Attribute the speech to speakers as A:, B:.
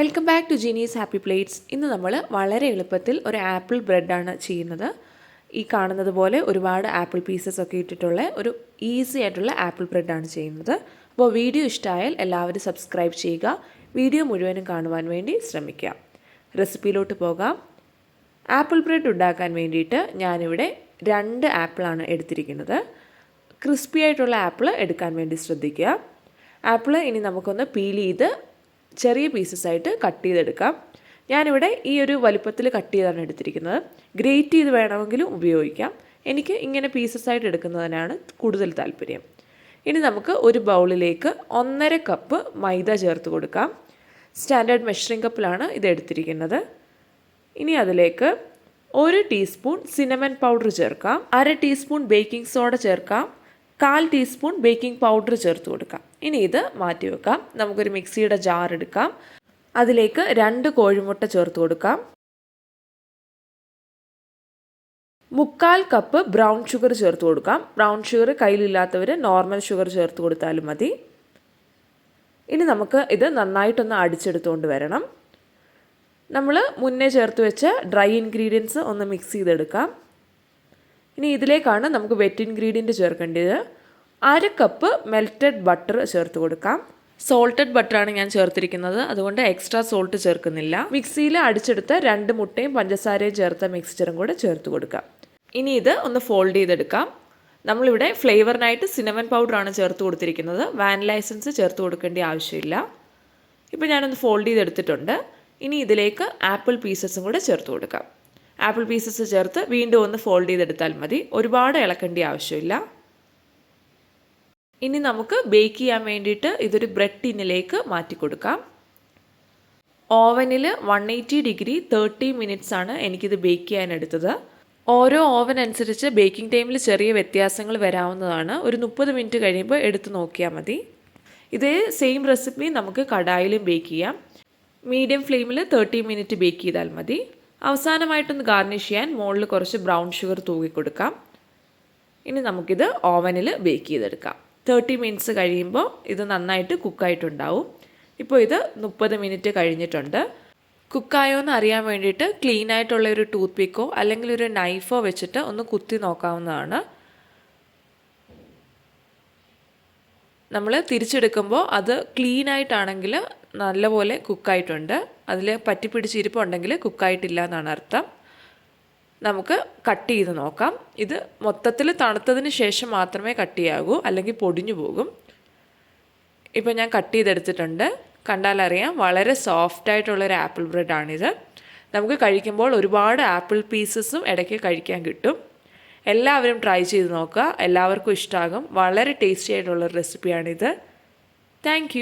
A: Welcome back to Jeeni's happy plates ഇന്ന് നമ്മൾ വളരെ എളുപ്പത്തിൽ ഒരു ആപ്പിൾ ബ്രെഡാണ് ചെയ്യുന്നത്. ഈ കാണുന്നത് പോലെ ഒരുപാട് ആപ്പിൾ പീസസ് ഒക്കെ ഇട്ടിട്ടുള്ള ഒരു ഈസി ആയിട്ടുള്ള ആപ്പിൾ ബ്രെഡാണ് ചെയ്യുന്നത്. അപ്പോൾ വീഡിയോ ഇഷ്ടമായാൽ എല്ലാവരും സബ്സ്ക്രൈബ് ചെയ്യുക. വീഡിയോ മുഴുവനും കാണുവാൻ വേണ്ടി ശ്രമിക്കുക. റെസിപ്പിയിലോട്ട് പോകാം. ആപ്പിൾ ബ്രെഡ് ഉണ്ടാക്കാൻ വേണ്ടിയിട്ട് ഞാനിവിടെ രണ്ട് ആപ്പിളാണ് എടുത്തിരിക്കുന്നത്. ക്രിസ്പി ആയിട്ടുള്ള ആപ്പിൾ എടുക്കാൻ വേണ്ടി ശ്രദ്ധിക്കുക. ആപ്പിൾ ഇനി നമുക്കൊന്ന് പീൽ ചെയ്ത് ചെറിയ പീസസ് ആയിട്ട് കട്ട് ചെയ്തെടുക്കാം. ഞാനിവിടെ ഈ ഒരു വലുപ്പത്തിൽ കട്ട് ചെയ്താണ് എടുത്തിരിക്കുന്നത്. ഗ്രേറ്റ് ചെയ്ത് വേണമെങ്കിലും ഉപയോഗിക്കാം. എനിക്ക് ഇങ്ങനെ പീസസ് ആയിട്ട് എടുക്കുന്നതിനാണ് കൂടുതൽ താല്പര്യം. ഇനി നമുക്ക് ഒരു ബൗളിലേക്ക് ഒന്നര കപ്പ് മൈദ ചേർത്ത് കൊടുക്കാം. സ്റ്റാൻഡേർഡ് മെഷറിംഗ് കപ്പിലാണ് ഇത് എടുത്തിരിക്കുന്നത്. ഇനി അതിലേക്ക് ഒരു ടീസ്പൂൺ സിനമൻ പൗഡർ ചേർക്കാം. അര ടീസ്പൂൺ ബേക്കിംഗ് സോഡ ചേർക്കാം. കാൽ ടീസ്പൂൺ ബേക്കിംഗ് പൗഡർ ചേർത്ത് കൊടുക്കാം. ഇനി ഇത് മാറ്റി വെക്കാം. നമുക്കൊരു മിക്സിയുടെ ജാർ എടുക്കാം. അതിലേക്ക് രണ്ട് കോഴിമുട്ട ചേർത്ത് കൊടുക്കാം. മുക്കാൽ കപ്പ് ബ്രൗൺ ഷുഗർ ചേർത്ത് കൊടുക്കാം. ബ്രൗൺ ഷുഗർ കയ്യിലില്ലാത്തവർ നോർമൽ ഷുഗർ ചേർത്ത് കൊടുത്താലും മതി. ഇനി നമുക്ക് ഇത് നന്നായിട്ടൊന്ന് അടിച്ചെടുത്തുകൊണ്ട് വരണം. നമ്മൾ മുന്നേ ചേർത്ത് വെച്ച ഡ്രൈ ഇൻഗ്രീഡിയൻസ് ഒന്ന് മിക്സ് ചെയ്തെടുക്കാം. ഇനി ഇതിലേക്കാണ് നമുക്ക് വെറ്റ് ഇൻഗ്രീഡിയന്റ് ചേർക്കേണ്ടത്. അര കപ്പ് മെൽറ്റഡ് ബട്ടർ ചേർത്ത് കൊടുക്കാം. സോൾട്ടഡ് ബട്ടറാണ് ഞാൻ ചേർത്തിരിക്കുന്നത്. അതുകൊണ്ട് എക്സ്ട്രാ സോൾട്ട് ചേർക്കുന്നില്ല. മിക്സിയിൽ അടിച്ചെടുത്ത രണ്ട് മുട്ടയും പഞ്ചസാരയും ചേർത്ത മിക്സ്ചറും കൂടെ ചേർത്ത് കൊടുക്കാം. ഇനി ഇത് ഒന്ന് ഫോൾഡ് ചെയ്തെടുക്കാം. നമ്മളിവിടെ ഫ്ലേവറിനായിട്ട് സിനമൻ പൗഡറാണ് ചേർത്ത് കൊടുത്തിരിക്കുന്നത്. വാനില എസൻസ് ചേർത്ത് കൊടുക്കേണ്ട ആവശ്യമില്ല. ഇപ്പോൾ ഞാനൊന്ന് ഫോൾഡ് ചെയ്തെടുത്തിട്ടുണ്ട്. ഇനി ഇതിലേക്ക് ആപ്പിൾ പീസസും കൂടെ ചേർത്ത് കൊടുക്കാം. ആപ്പിൾ പീസസ് ചേർത്ത് വീണ്ടും ഒന്ന് ഫോൾഡ് ചെയ്തെടുത്താൽ മതി. ഒരുപാട് ഇളക്കേണ്ട ആവശ്യമില്ല. ഇനി നമുക്ക് ബേക്ക് ചെയ്യാൻ വേണ്ടിയിട്ട് ഇതൊരു ബ്രെഡ് ടിന്നിലേക്ക് മാറ്റി കൊടുക്കാം. ഓവനിൽ one eighty degree thirty minutes ആണ് എനിക്കിത് ബേക്ക് ചെയ്യാൻ എടുത്തത്. ഓരോ ഓവൻ അനുസരിച്ച് ബേക്കിംഗ് ടൈമിൽ ചെറിയ വ്യത്യാസങ്ങൾ വരാവുന്നതാണ്. ഒരു മുപ്പത് മിനിറ്റ് കഴിയുമ്പോൾ എടുത്ത് നോക്കിയാൽ മതി. ഇതേ സെയിം റെസിപ്പി നമുക്ക് കടായിലും ബേക്ക് ചെയ്യാം. മീഡിയം ഫ്ലെയിമിൽ തേർട്ടി മിനിറ്റ് ബേക്ക് ചെയ്താൽ മതി. അവസാനമായിട്ടൊന്ന് ഗാർണിഷ് ചെയ്യാൻ മുകളിൽ കുറച്ച് ബ്രൗൺ ഷുഗർ തൂക്കി കൊടുക്കാം. ഇനി നമുക്കിത് ഓവനിൽ ബേക്ക് ചെയ്തെടുക്കാം. തേർട്ടി മിനിറ്റ്സ് കഴിയുമ്പോൾ ഇത് നന്നായിട്ട് കുക്കായിട്ടുണ്ടാവും. ഇപ്പോൾ ഇത് മുപ്പത് മിനിറ്റ് കഴിഞ്ഞിട്ടുണ്ട്. കുക്കായോ എന്ന് അറിയാൻ വേണ്ടിയിട്ട് ക്ലീൻ ആയിട്ടുള്ള ഒരു ടൂത്ത് പിക്കോ അല്ലെങ്കിൽ ഒരു നൈഫോ വെച്ചിട്ട് ഒന്ന് കുത്തി നോക്കാവുന്നതാണ്. നമ്മൾ തിരിച്ചെടുക്കുമ്പോൾ അത് ക്ലീൻ ആയിട്ടാണെങ്കിൽ നല്ലപോലെ കുക്കായിട്ടുണ്ട്. അതിൽ പറ്റിപ്പിടിച്ചിരിപ്പുണ്ടെങ്കിൽ കുക്കായിട്ടില്ല എന്നാണ് അർത്ഥം. നമുക്ക് കട്ട് ചെയ്ത് നോക്കാം. ഇത് മൊത്തത്തിൽ തണുത്തതിന് ശേഷം മാത്രമേ കട്ട് ചെയ്യാകൂ അല്ലെങ്കിൽ പൊടിഞ്ഞു പോകും. ഇപ്പോൾ ഞാൻ കട്ട് ചെയ്തെടുത്തിട്ടുണ്ട്. കണ്ടാലറിയാം വളരെ സോഫ്റ്റ് ആയിട്ടുള്ളൊരു ആപ്പിൾ ബ്രെഡാണിത്. നമുക്ക് കഴിക്കുമ്പോൾ ഒരുപാട് ആപ്പിൾ പീസസും ഇടയ്ക്ക് കഴിക്കാൻ കിട്ടും. എല്ലാവരും ട്രൈ ചെയ്ത് നോക്കുക. എല്ലാവർക്കും ഇഷ്ടമാകും വളരെ ടേസ്റ്റി ആയിട്ടുള്ള റെസിപ്പിയാണിത് താങ്ക്